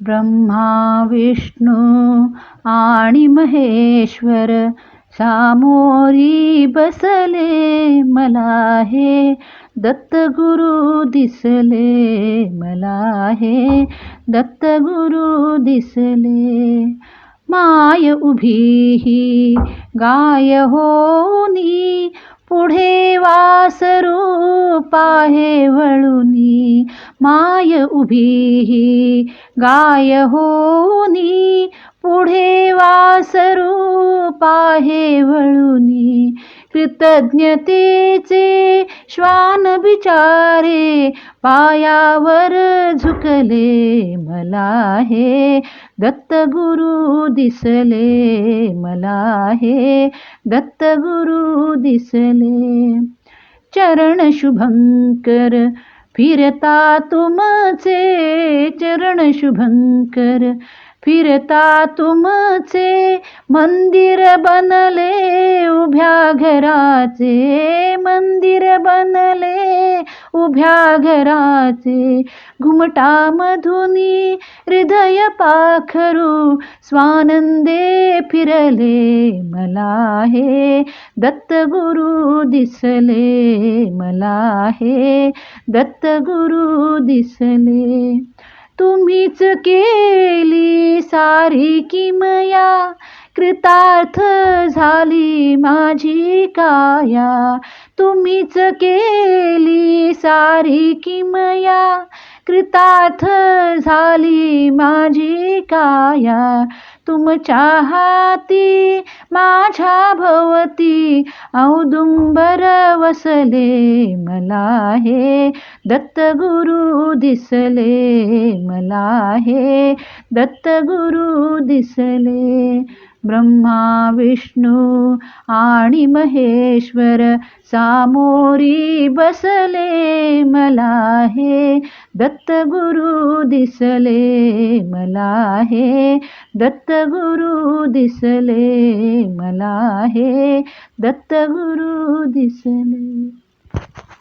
ब्रह्मा विष्णू आणि महेश्वर सामोरी बसले मला हे दत्तगुरु दिसले मला हे दत्तगुरु दिसले. माय उभी ही गाय होनी पुढे वासरू पाहे वळून माय उभी ही गाय होनी पुढे वासरू पाहे वळुनी. कृतज्ञतेचे श्वान बिचारे पायावर झुकले मला हे. दत्तगुरु दिसले मला हे दत्तगुरु दिसले. चरण शुभंकर फिरता तुमचे शुभंकर फिरता तुमचे मंदिर बनले उभ्या घराचे मंदिर बनले उभ्या घराचे घुमटा मधुनी हृदय पाखरू स्वानंदे फिरले मला हे दत्तगुरु दिसले मला हे दत्तगुरु दिसले. तुम्हीच केली सारी किमया. कृतार्थ झाली माझी काया. तुम्हीच केली सारी किमया. कृतार्थ झाली माझी काया. तुमच्या हाती माझ्या भवती औदुंबर वसले मला हे दत्तगुरु दिसले मला हे दत्तगुरु दिसले. ब्रह्मा विष्णू आणि महेश्वर सामोरी बसले मला हे दत्तगुरु दिसले मला हे दत्तगुरु दिसले. मला हे दत्तगुरु दिसले.